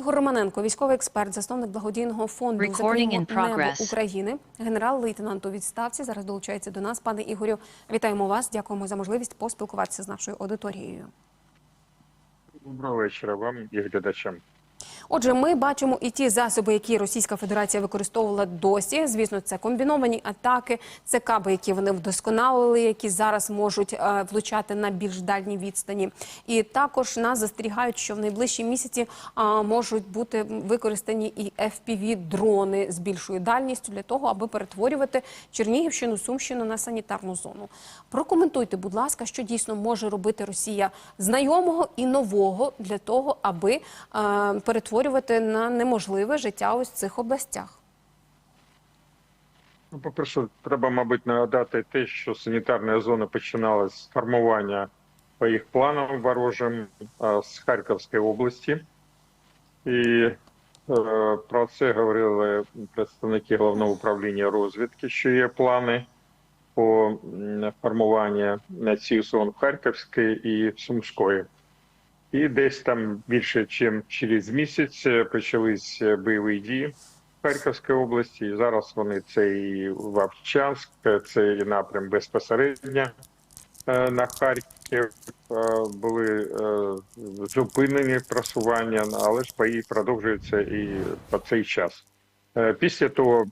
Ігор Романенко, військовий експерт, засновник благодійного фонду Recording «Закриємо in progress. небо України, генерал-лейтенант у відставці. Зараз долучається до нас. Пане Ігорю, вітаємо вас. Дякуємо за можливість поспілкуватися з нашою аудиторією. Доброго вечора вам і глядачам. Отже, ми бачимо і ті засоби, які Російська Федерація використовувала досі. Звісно, це комбіновані атаки, це каби, які вони вдосконалили, які зараз можуть е, влучати на більш дальній відстані. І також нас застерігають, що в найближчі місяці можуть бути використані і fpv дрони з більшою дальністю для того, аби перетворювати Чернігівщину, Сумщину на санітарну зону. Прокоментуйте, будь ласка, що дійсно може робити Росія знайомого і нового для того, аби е, перетворювати на неможливе життя ось в цих областях. Ну, по-перше, треба, мабуть, нагадати те, що санітарна зона починалася з формування по їх планам ворожим з Харківської області. І е, про це говорили представники головного управління розвідки, що є плани по формуванню цих зон в Харківській і Сумської. І десь там більше, ніж через місяць е, почались е, бойові дії в Харківській області. І зараз вони це і Вовчанськ, це і напрям безпосередньо е, на Харків е, були е, зупинені просування, але ж бої продовжуються і по цей час. Е, Після того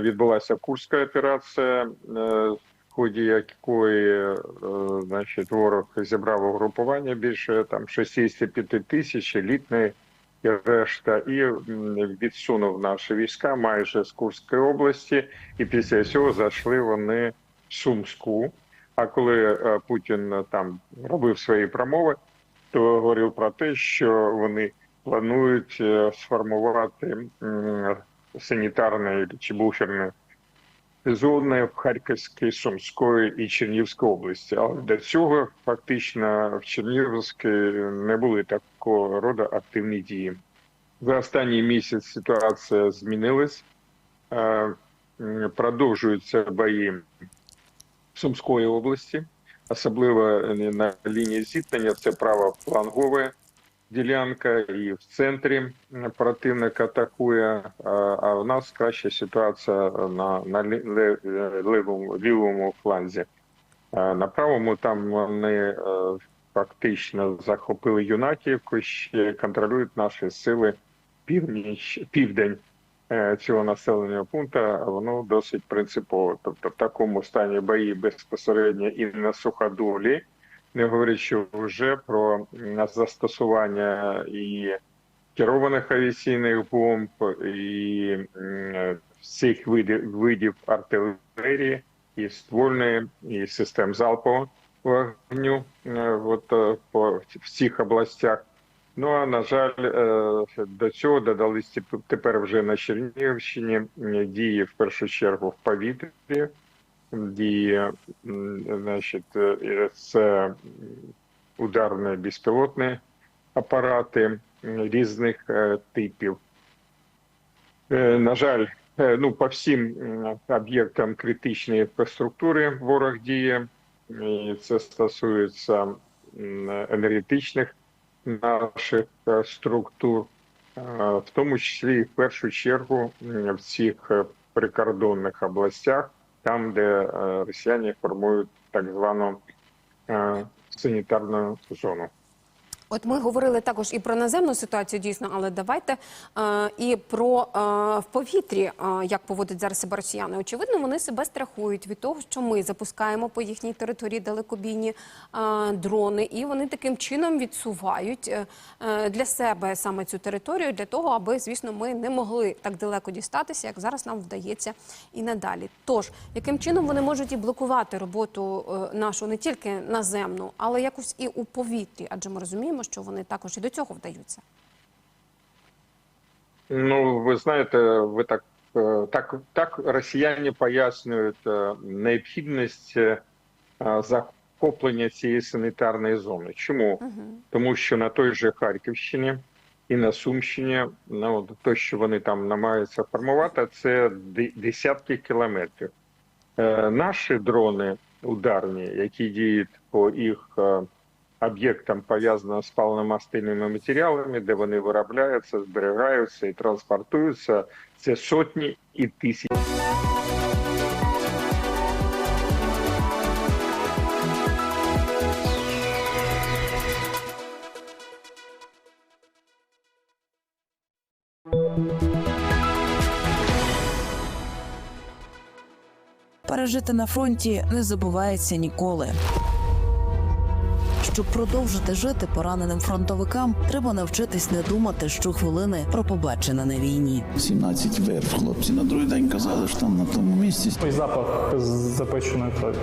відбулася Курська операція, е, ході якої е, значить, ворог зібрав угрупування більше там 65 тисяч елітної і решта, і відсунув наші війська майже з Курської області, і після цього зайшли вони в Сумську. А коли е, Путін е, там робив свої промови, то говорив про те, що вони планують сформувати м, санітарні чи буферні зони в Харківській, Сумської і Чернігівській області. Але до цього фактично в Чернігівській не були такого роду активні дії. За останній місяць ситуація змінилась. Продовжуються бої в Сумської області, особливо на лінії зіткнення. Це правофлангова ділянка, і в центрі противник атакує. А в нас краща ситуація на, на лівому, лівому фланзі. На правому там вони е, фактично захопили Юнаківку, ще контролюють наші сили північ, південь е, цього населеного пункту. Воно досить принципово. Тобто в такому стані бої безпосередньо і на суходолі, не говорячи вже про застосування і керованих авіаційних бомб, і всіх видів, видів артилерії, і ствольної, і систем залпового вогню е, от, е, по всіх областях. Ну а на жаль, е, до цього додались тепер вже на Чернігівщині дії в першу чергу в повітрі, дії м, значить, е, це ударні безпілотні апарати різних е, типів. Е, На жаль, ну по всім об'єктам критичної інфраструктури ворог діє. Це стосується енергетичних наших структур, в тому числі в першу чергу в цих прикордонних областях, там, де е, росіяни формують так звану е, санітарну зону. От ми говорили також і про наземну ситуацію, дійсно, але давайте е, і про е, в повітрі, е, як поводять зараз себе росіяни. Очевидно, вони себе страхують від того, що ми запускаємо по їхній території далекобійні е, дрони, і вони таким чином відсувають е, е, для себе саме цю територію, для того, аби, звісно, ми не могли так далеко дістатися, як зараз нам вдається і надалі. Тож, яким чином вони можуть і блокувати роботу е, нашу не тільки наземну, але якось і у повітрі, адже ми розуміємо, що вони також і до цього вдаються. Ну, ви знаєте, ви так е, так, так росіяни пояснюють е, необхідність е, захоплення цієї санітарної зони. Чому? Угу. Тому що на той же Харківщині і на Сумщині, ну те, що вони там намагаються формувати, це десятки кілометрів. Наші дрони ударні, які діють по їх об'єктам, пов'язаним з паливно-мастильними матеріалами, де вони виробляються, зберігаються і транспортуються. Це сотні і тисячі. Пережити на фронті не забувається ніколи. Щоб продовжити жити пораненим фронтовикам, треба навчитись не думати щохвилини про побачене на війні. 17 верб хлопці на другий день казали, що там на тому місці. Той запах запеченої крові.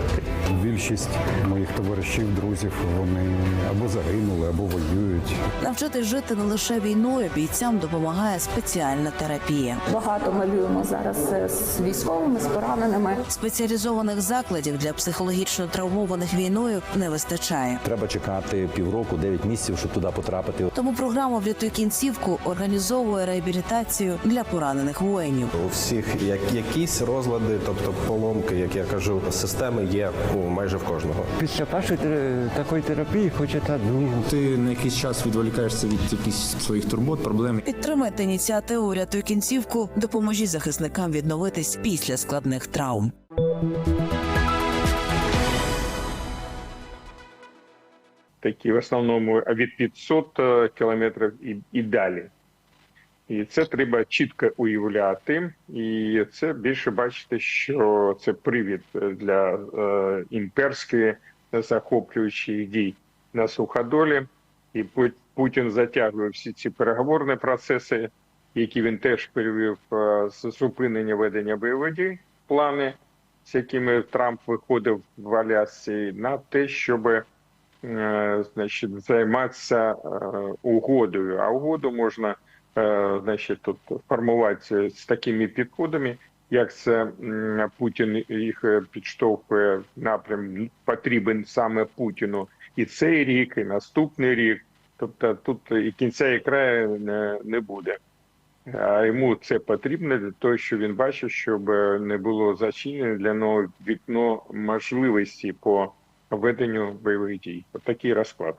Більшість моїх товаришів, друзів, вони або загинули, або воюють. Навчитись жити не лише війною бійцям допомагає спеціальна терапія. Багато малюємо зараз е, з військовими, з пораненими. Спеціалізованих закладів для психологічно травмованих війною не вистачає. Треба чекати півроку, 9 місяців, щоб туди потрапити. Тому програма «Врятуй кінцівку організовує реабілітацію для поранених воїнів. У всіх як якісь розлади, тобто поломки, як я кажу, системи є ну, майже в кожного. Після першої тер- такої терапії хочете ну, Ти на якийсь час відволікаєшся від якихось своїх турбот, проблем. Підтримайте ініціативу «Рятуй кінцівку, допоможіть захисникам відновитись після складних травм. Такі в основному від 500 е, кілометрів і, і далі. І це треба чітко уявляти, і це більше бачите, що це привід для е, імперської захоплюючих дій на суходолі. І Путін затягує всі ці переговорні процеси, які він теж перевів е, з зупинення ведення бойових дій, плани, з якими Трамп виходив в Алясці, на те, щоби значить, займатися е, угодою. А угоду можна е, значить, тут формувати з такими підходами, як це Путін їх е, підштовхує напрям потрібен саме Путіну і цей рік, і наступний рік. Тобто тут і кінця і краю не, не буде. А йому це потрібно для того, що він бачив, щоб не було зачинено для нього вікно можливості по веденню бойових дій. От такий розклад.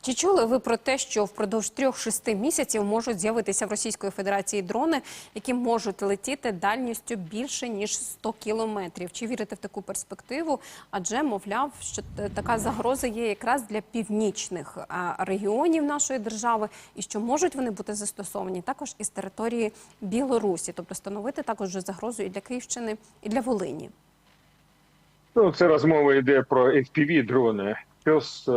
Чи чули ви про те, що впродовж трьох-шести місяців можуть з'явитися в Російської Федерації дрони, які можуть летіти дальністю більше ніж 100 кілометрів? Чи вірите в таку перспективу? Адже мовляв, що така загроза є якраз для північних регіонів нашої держави, і що можуть вони бути застосовані також із території Білорусі, тобто становити також загрозу і для Київщини, і для Волині. Ну, це розмова йде про fpv дрони. Пес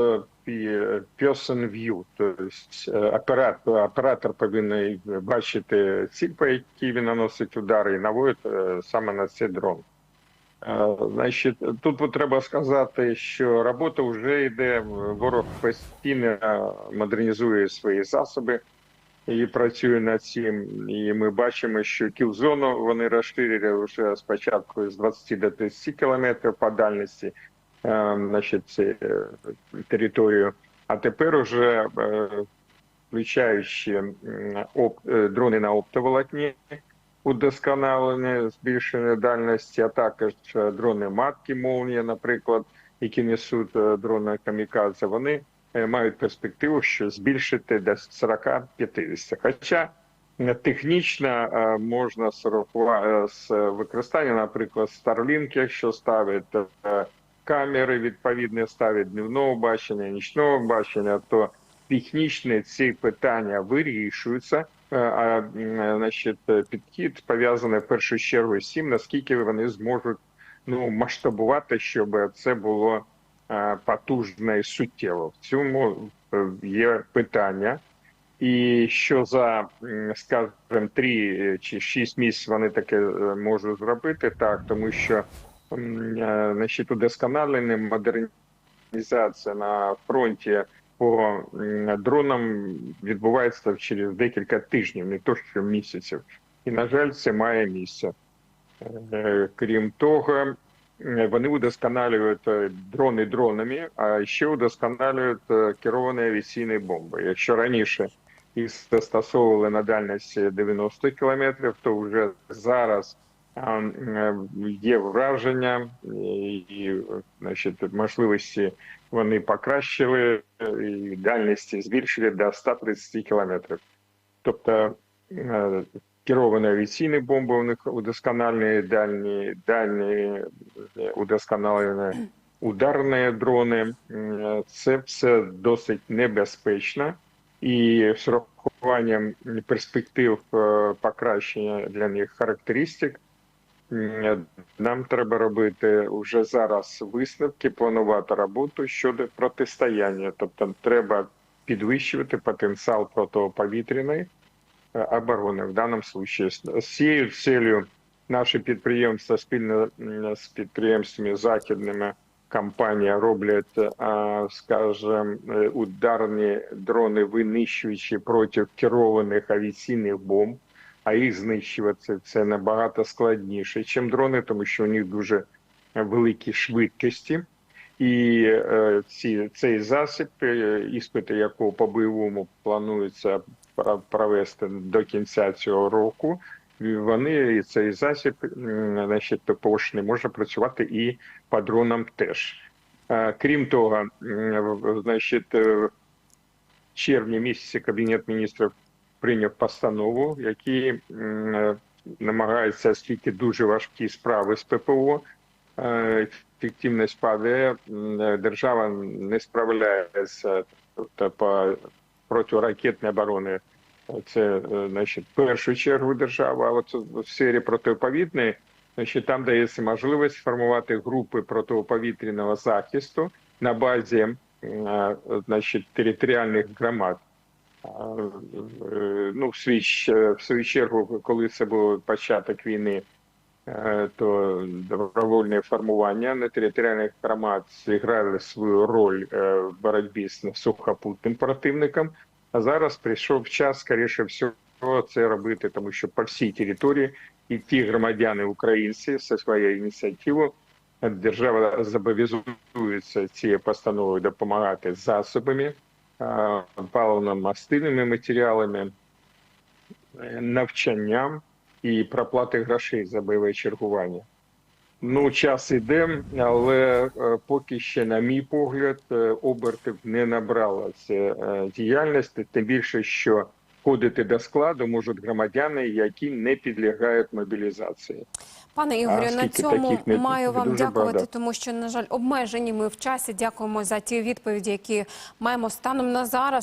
person view, тобто е, оператор, оператор повинен бачити ціль, по якій він наносить удари, і наводить е, саме на цей дрон. Е, Значить, тут треба сказати, що робота вже йде. Ворог постійно модернізує свої засоби і працює над цим. І ми бачимо, що кілзону вони розширили вже спочатку з 20 до 30 кілометрів по дальності, е, значить, е, територію. А тепер уже е, включаючи дрони на оптоволокні, удосконалення, збільшення дальності, а також дрони матки молнія, наприклад, які несуть дрони камікадзе, вони мають перспективу, що збільшити до 40-50. Хоча е, технічно е, можна сорокува- е, з використанням, наприклад, Starlink, якщо ставить е, камери відповідне ставить дневного бачення, нічного бачення, то технічно ці питання вирішуються. Е, А значить, е, підхід пов'язаний в першу чергу з тим, наскільки вони зможуть ну масштабувати, щоб це було е, потужно і суттєво. В цьому е, є питання. І що за, скажімо, 3 чи 6 місяців вони таке е, можуть зробити, так, тому що е, значить, удосконалення, модернізація на фронті по дронам відбувається через декілька тижнів, не то що місяців. І, на жаль, це має місце. Е, Крім того, е, вони удосконалюють е, дрони дронами, а ще удосконалюють е, керовані авіаційні бомби. Якщо раніше їх застосовували на дальності 90 кілометрів, то вже зараз а, е, є враження і, і значить, можливості вони покращили е, і дальності збільшили до 130 кілометрів. Тобто е, керовані авіаційні бомби у них удосконалені, дальні, дальні е, удосконалені ударні дрони. Е, Це все досить небезпечно і з урахуванням перспектив е, покращення для них характеристик. Нам треба робити вже зараз висновки, планувати роботу щодо протистояння. Тобто треба підвищувати потенціал протиповітряної оборони в даному случае. З цією целью наші підприємства спільно з підприємствами західними компанія роблять, скажем, е, ударні дрони винищуючі проти керованих авіаційних бомб, а їх знищувати це набагато складніше, ніж дрони, тому що у них дуже великі швидкості. І е, ці, цей засіб, іспити якого по бойовому планується провести до кінця цього року, вони і цей засіб, значить, ППОшний може працювати і по дронам теж. Е, Крім того, значить, е, в червні місяці Кабінет міністрів прийняв постанову, які намагаються, оскільки дуже важкі справи з ППО, е, ефективність падає, держава не справляється тобто, по протиракетної оборони. Це е, значить, першу чергу держава, а от в сфері протиповітної, значить, там дається можливість формувати групи протиповітряного захисту на базі е, значить, територіальних громад. Е, Ну, в свій, в свою чергу, коли це був початок війни, то добровольне формування на територіальних громад зіграли свою роль в боротьбі з сухопутним противником. А зараз прийшов час, скоріше всього, це робити, тому що по всій території і ті громадяни українці зі своєю ініціативою держава зобов'язується цією постановою допомагати засобами, паливно-мастильними матеріалами, е, навчанням і проплати грошей за бойове чергування. Ну, час іде, але е, поки ще, на мій погляд, е, обертів не набрала ця е, діяльність, тим більше, що входити до складу можуть громадяни, які не підлягають мобілізації. Пане Ігорю, на цьому не- маю вам дуже дякувати, багато. тому що, на жаль, обмежені ми в часі. Дякуємо за ті відповіді, які маємо станом на зараз.